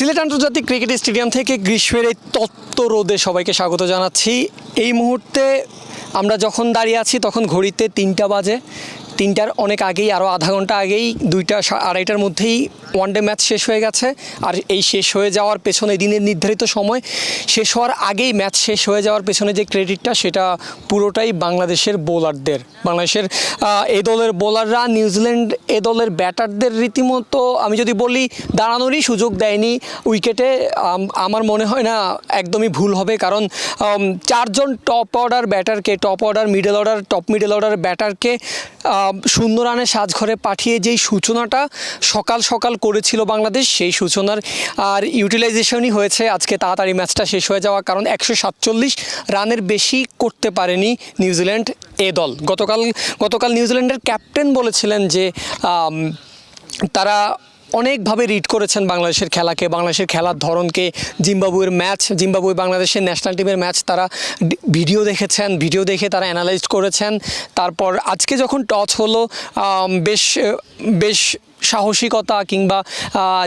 সিলেট আন্তর্জাতিক cricket stadium থেকে গ্রীষ্মের এই তত্ত্ব রোদে সবাইকে স্বাগত জানাচ্ছি। এই মুহূর্তে আমরা যখন দাঁড়িয়ে আছি তখন ঘড়িতে তিনটা বাজে। তিনটার অনেক আগেই আরও আধা ঘণ্টা আগেই দুইটা আড়াইটার মধ্যেই ওয়ানডে ম্যাচ শেষ হয়ে গেছে। আর এই শেষ হয়ে যাওয়ার পেছনে দিনের নির্ধারিত সময়, শেষ হওয়ার আগেই ম্যাচ শেষ হয়ে যাওয়ার পেছনে যে ক্রেডিটটা সেটা পুরোটাই বাংলাদেশের বোলারদের বাংলাদেশের এ দলের বোলাররা নিউজিল্যান্ড এ দলের ব্যাটারদের রীতিমতো, আমি যদি বলি, দাঁড়ানোরই সুযোগ দেয়নি। উইকেটে আমার মনে হয় না, একদমই ভুল হবে। কারণ চারজন top order ব্যাটারকে top order middle order top middle order ব্যাটারকে শূন্য রানে সাজঘরে পাঠিয়ে যেই সূচনাটা সকাল সকাল করেছিল বাংলাদেশ, সেই সূচনার আর ইউটিলাইজেশনই হয়েছে। আজকে তাড়াতাড়ি ম্যাচটা শেষ হয়ে যাওয়া কারণ একশো সাতচল্লিশ রানের বেশি করতে পারেনি নিউজিল্যান্ড এ দল। গতকাল গতকাল নিউজিল্যান্ডের ক্যাপ্টেন বলেছিলেন যে তারা অনেকভাবে রিড করেছেন বাংলাদেশের খেলাকে, বাংলাদেশের খেলার ধরনকে। জিম্বাবুয়ের ম্যাচ, জিম্বাবুয়ে বাংলাদেশের ন্যাশনাল টিমের ম্যাচ তারা ভিডিও দেখেছেন ভিডিও দেখে তারা অ্যানালাইজ করেছেন। তারপর আজকে যখন টচ হলো বেশ বেশ সাহসিকতা কিংবা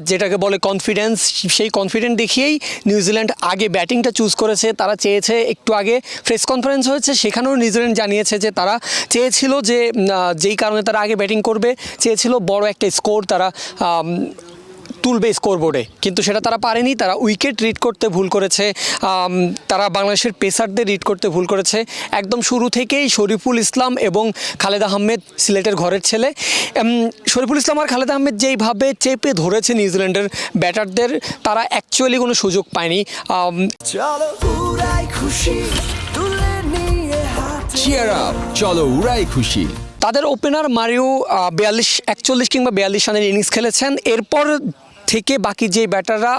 যেটাকে বলে কনফিডেন্স সেই কনফিডেন্ট দেখিয়েই নিউজিল্যান্ড আগে ব্যাটিংটা চুজ করেছে। তারা চেয়েছে একটু আগে প্রেস কনফারেন্স হয়েছে, সেখানেও নিউজিল্যান্ড জানিয়েছে যে তারা চেয়েছিল যে যেই কারণে তারা আগে ব্যাটিং করবে, চেয়েছিল বড় একটা স্কোর তারা তুলবে স্কোরবোর্ডে। কিন্তু সেটা তারা পারেনি তারা উইকেট রিড করতে ভুল করেছে তারা বাংলাদেশের পেসারদের রিড করতে ভুল করেছে। একদম শুরু থেকেই শরীফুল ইসলাম এবং খালেদ আহমেদ সিলেটের ঘরের ছেলে। শরীফুল ইসলাম আর খালেদ আহমেদ যেইভাবে চেপে ধরেছে নিউজিল্যান্ডের ব্যাটারদের তারা অ্যাকচুয়ালি কোনো সুযোগ পায়নি। চলো উড়াই খুশি। তাদের ওপেনার মারিও বিয়াল্লিশ একচল্লিশ কিংবা বিয়াল্লিশ রানের ইনিংস খেলেছেন। এরপর থেকে বাকি যে ব্যাটাররা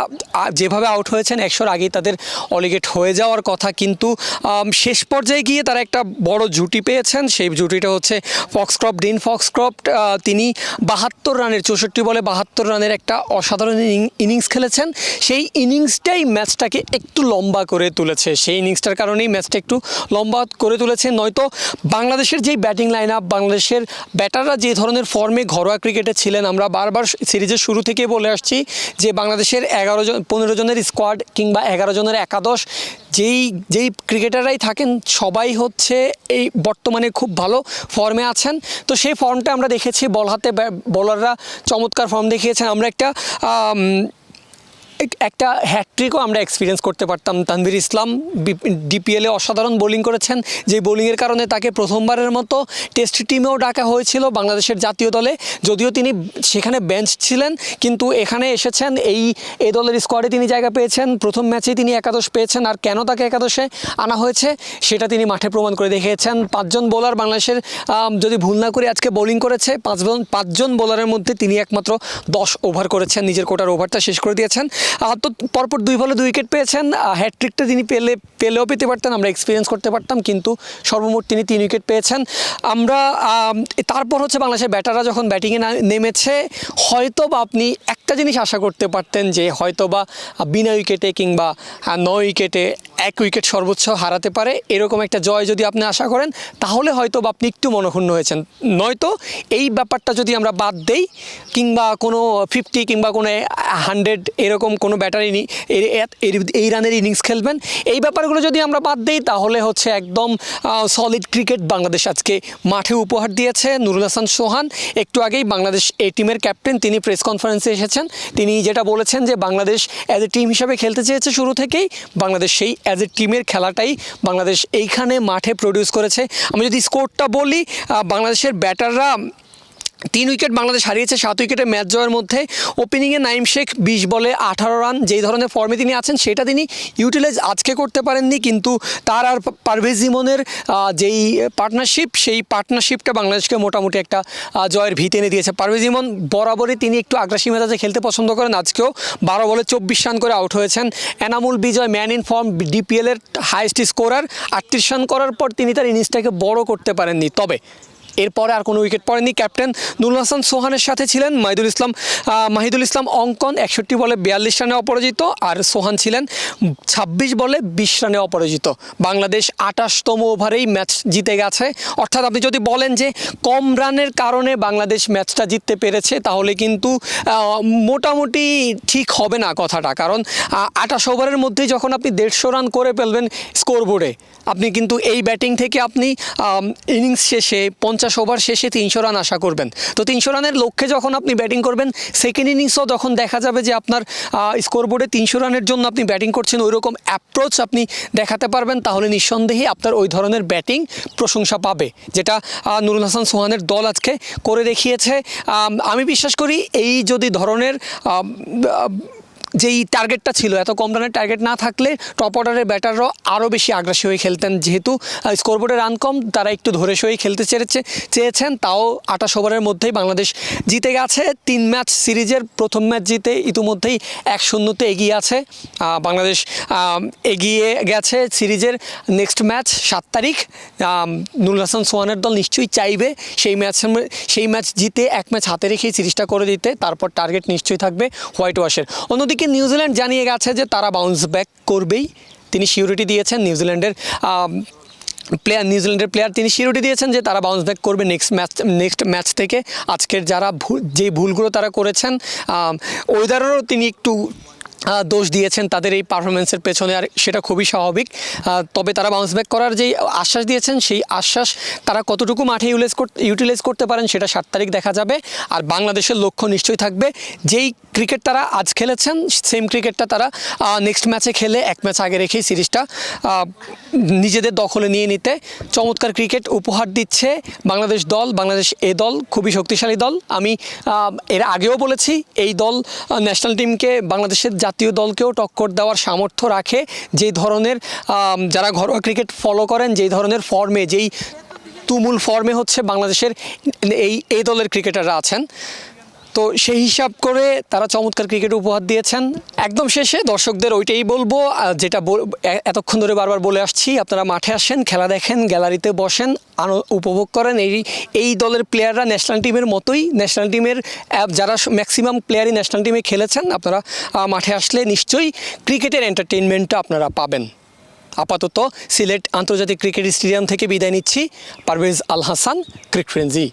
যেভাবে আউট হয়েছেন, একশোর আগেই তাদের অলিগেট হয়ে যাওয়ার কথা। কিন্তু শেষ পর্যায়ে গিয়ে তারা একটা বড় জুটি পেয়েছেন। সেই জুটিটা হচ্ছে ফক্সক্রপ ডিন ফক্সক্রপ তিনি বাহাত্তর রানের, চৌষট্টি বলে বাহাত্তর রানের একটা অসাধারণ ইনিংস খেলেছেন। সেই ইনিংসটাই ম্যাচটাকে একটু লম্বা করে তুলেছে। সেই ইনিংসটার কারণেই ম্যাচটা একটু লম্বা করে তুলেছে। নয়তো বাংলাদেশের যেই ব্যাটিং লাইন আপ বাংলাদেশের ব্যাটাররা যে ধরনের ফর্মে ঘরোয়া ক্রিকেটে ছিলেন, আমরা বারবার সিরিজের শুরু থেকে বলে আসছি যে বাংলাদেশের এগারো জন, পনেরো জনের স্কোয়াড কিংবা এগারো জনের একাদশ, যেই যেই ক্রিকেটাররাই থাকেন, সবাই হচ্ছে এই বর্তমানে খুব ভালো ফর্মে আছেন। তো সেই ফর্মটা আমরা দেখেছি, বল হাতে বলাররা চমৎকার ফর্ম দেখিয়েছেন। আমরা একটা একটা হ্যাট্রিকও আমরা এক্সপিরিয়েন্স করতে পারতাম। তানভীর ইসলাম ডিপিএলে অসাধারণ বোলিং করেছেন যে বোলিংয়ের কারণে তাকে প্রথমবারের মতো টেস্ট টিমেও ডাকা হয়েছিল বাংলাদেশের জাতীয় দলে। যদিও তিনি সেখানে বেঞ্চ ছিলেন, কিন্তু এখানে এসেছেন, এই, এ দলের স্কোয়াডে তিনি জায়গা পেয়েছেন। প্রথম ম্যাচেই তিনি একাদশ পেয়েছেন, আর কেন তাকে একাদশে আনা হয়েছে, সেটা তিনি মাঠে প্রমাণ করে দেখিয়েছেন। পাঁচজন বোলার বাংলাদেশের যদি ভুল না করে আজকে বোলিং করেছে, পাঁচজন পাঁচজন বোলারের মধ্যে তিনি একমাত্র দশ ওভার করেছেন, নিজের কোটার ওভারটা শেষ করে দিয়েছেন। তো পরপর দুই বলে দুই উইকেট পেয়েছেন হ্যাট্রিকটা তিনি পেলে, পেলেও পেতে পারতেন, আমরা এক্সপিরিয়েন্স করতে পারতাম, কিন্তু সর্বমোট তিনি তিন উইকেট পেয়েছেন। আমরা তারপর হচ্ছে বাংলাদেশের ব্যাটাররা যখন ব্যাটিংয়ে নেমেছে হয়তো বা আপনি একটা জিনিস আশা করতে পারতেন যে হয়তো বা বিনা উইকেটে কিংবা ন উইকেটে এক উইকেট সর্বোচ্চ হারাতে পারে। এরকম একটা জয় যদি আপনি আশা করেন, তাহলে হয়তো বা আপনি একটু মনক্ষুণ্ণ হয়েছেন। নয়তো এই ব্যাপারটা যদি আমরা বাদ দেই, কিংবা কোনো ফিফটি কিংবা কোনো হান্ড্রেড এরকম কোনো ব্যাটারি এই রানের ইনিংস খেলবেন। এই ব্যাপারগুলো যদি আমরা বাদ দিই, তাহলে হচ্ছে একদম সলিড ক্রিকেট বাংলাদেশ আজকে মাঠে উপহার দিয়েছে নুরুল হাসান সোহান। একটু আগেই বাংলাদেশ এই টিমের ক্যাপ্টেন তিনি প্রেস কনফারেন্সে এসেছেন। তিনি যেটা বলেছেন যে, বাংলাদেশ অ্যাজ এ টিম হিসাবে খেলতে চেয়েছে শুরু থেকেই, বাংলাদেশ সেই অ্যাজ এ টিমের খেলাটাই বাংলাদেশ এইখানে মাঠে প্রডিউস করেছে। আমি যদি স্কোরটা বলি বাংলাদেশের ব্যাটাররা তিন উইকেট বাংলাদেশ হারিয়েছে, সাত উইকেটে ম্যাচ জয়ের মধ্যে। ওপেনিংয়ে নাইম শেখ, বিশ বলে আঠারো রান, যেই ধরনের ফর্মে তিনি আছেন, সেটা তিনি ইউটিলাইজ আজকে করতে পারেননি, কিন্তু তার আর পারভেজ ইমনের যেই পার্টনারশিপ সেই পার্টনারশিপটা বাংলাদেশকে মোটামুটি একটা জয়ের ভিত এনে দিয়েছে। পারভেজ ইমন বরাবরই তিনি একটু আগ্রাসী মেজাজে খেলতে পছন্দ করেন, আজকেও বারো বলে চব্বিশ রান করে আউট হয়েছেন। Enamul Bijoy man in form ডিপিএলের highest scorer আটত্রিশ রান করার পর তিনি তার ইনিংসটাকে বড় করতে পারেননি। তবে এরপরে আর কোনো উইকেট পড়েনি ক্যাপ্টেন নুরুল হাসান সোহানের সাথে ছিলেন মাহিদুল ইসলাম মাহিদুল ইসলাম অঙ্কন একষট্টি বলে বিয়াল্লিশ রানে অপরাজিত আর সোহান ছিলেন ছাব্বিশ বলে বিশ রানে অপরাজিত। বাংলাদেশ আটাশতম ওভারেই ম্যাচ জিতে গেছে। অর্থাৎ আপনি যদি বলেন যে কম রানের কারণে বাংলাদেশ ম্যাচটা জিততে পেরেছে, তাহলে কিন্তু মোটামুটি ঠিক হবে না কথাটা। কারণ আটাশ ওভারের মধ্যেই যখন আপনি দেড়শো রান করে ফেলবেন স্কোরবোর্ডে, আপনি কিন্তু এই ব্যাটিং থেকে আপনি ইনিংস শেষে পঞ্চাশ ওভার শেষে তিনশো রান আশা করবেন। তো তিনশো রানের লক্ষ্যে যখন আপনি ব্যাটিং করবেন সেকেন্ড ইনিংসও যখন দেখা যাবে যে আপনার স্কোরবোর্ডে তিনশো রানের জন্য আপনি ব্যাটিং করছেন ওই রকম অ্যাপ্রোচ আপনি দেখাতে পারবেন। তাহলে নিঃসন্দেহে আপনার ওই ধরনের ব্যাটিং প্রশংসা পাবে, যেটা নুরুল হাসান সোহানের দল আজকে করে দেখিয়েছে। আমি বিশ্বাস করি এই যদি ধরনের যেই টার্গেটটা ছিল, এত কম রানের টার্গেট না থাকলে টপ অর্ডারের ব্যাটাররাও আরও বেশি আগ্রাসী হয়ে খেলতেন। যেহেতু স্কোরবোর্ডে রান কম, তারা একটু ধরে সয়ে খেলতে চেয়েছে চেয়েছেন, তাও আঠাশ ওভারের মধ্যেই বাংলাদেশ জিতে গেছে। তিন ম্যাচ সিরিজের প্রথম ম্যাচ জিতে ইতিমধ্যেই এক শূন্যতে এগিয়ে আছে। বাংলাদেশ এগিয়ে গেছে সিরিজের নেক্সট ম্যাচ সাত তারিখ। নুরুল হাসান সোহানের দল নিশ্চয়ই চাইবে সেই ম্যাচ সেই ম্যাচ জিতে এক ম্যাচ হাতে রেখেই সিরিজটা করে দিতে। তারপর টার্গেট নিশ্চয়ই থাকবে হোয়াইট ওয়াশের। অন্যদিকে নিউজিল্যান্ড জানিয়ে গেছে যে তারা বাউন্স ব্যাক করবেই। তিনি সিউরিটি দিয়েছেন নিউজিল্যান্ডের প্লেয়ার নিউজিল্যান্ডের প্লেয়ার তিনি শিরোটি দিয়েছেন যে তারা বাউন্স ব্যাক করবে নেক্সট ম্যাচ নেক্সট ম্যাচ থেকে। আজকের যারা ভুল যে ভুলগুলো তারা করেছেন ওয়েদারেরও তিনি একটু দোষ দিয়েছেন তাদের এই পারফরমেন্সের পেছনে আর সেটা খুবই স্বাভাবিক। তবে তারা বাউন্স ব্যাক করার যেই আশ্বাস দিয়েছেন, সেই আশ্বাস তারা কতটুকু মাঠে ইউটিলাইজ করতে ইউটিলাইজ করতে পারেন সেটা সাত তারিখ দেখা যাবে। আর বাংলাদেশের লক্ষ্য নিশ্চয়ই থাকবে। যেই ক্রিকেট তারা আজ খেলেছেন সেম ক্রিকেটটা তারা নেক্সট ম্যাচে খেলে, এক ম্যাচ আগে রেখেই সিরিজটা নিজেদের দখলে নিয়ে নিতে। চমৎকার ক্রিকেট উপহার দিচ্ছে বাংলাদেশ দল, বাংলাদেশ এ দল, খুবই শক্তিশালী দল। আমি এর আগেও বলেছি, এই দল ন্যাশনাল টিমকে বাংলাদেশের জাতীয় দলকেও টক্কর দেওয়ার সামর্থ্য রাখে, যেই ধরনের যারা ঘরোয়া ক্রিকেট ফলো করেন, যেই ধরনের ফর্মে যেই তুমুল ফর্মে হচ্ছে বাংলাদেশের এই এই দলের ক্রিকেটাররা আছেন। তো সেই হিসাব করে তারা চমৎকার ক্রিকেট উপহার দিয়েছেন। একদম শেষে দর্শকদের ওইটাই বলব যেটা এতক্ষণ ধরে বারবার বলে আসছি, আপনারা মাঠে আসেন, খেলা দেখেন, গ্যালারিতে বসেন উপভোগ করেন। এই এই দলের প্লেয়াররা ন্যাশনাল টিমের মতোই, ন্যাশনাল টিমের যারা ম্যাক্সিমাম প্লেয়ারই ন্যাশনাল টিমে খেলেছেন, আপনারা মাঠে আসলে নিশ্চয়ই ক্রিকেটের এন্টারটেনমেন্টটা আপনারা পাবেন। আপাতত সিলেট আন্তর্জাতিক ক্রিকেট স্টেডিয়াম থেকে বিদায় নিচ্ছি। Parvez Al Hasan cric frenzy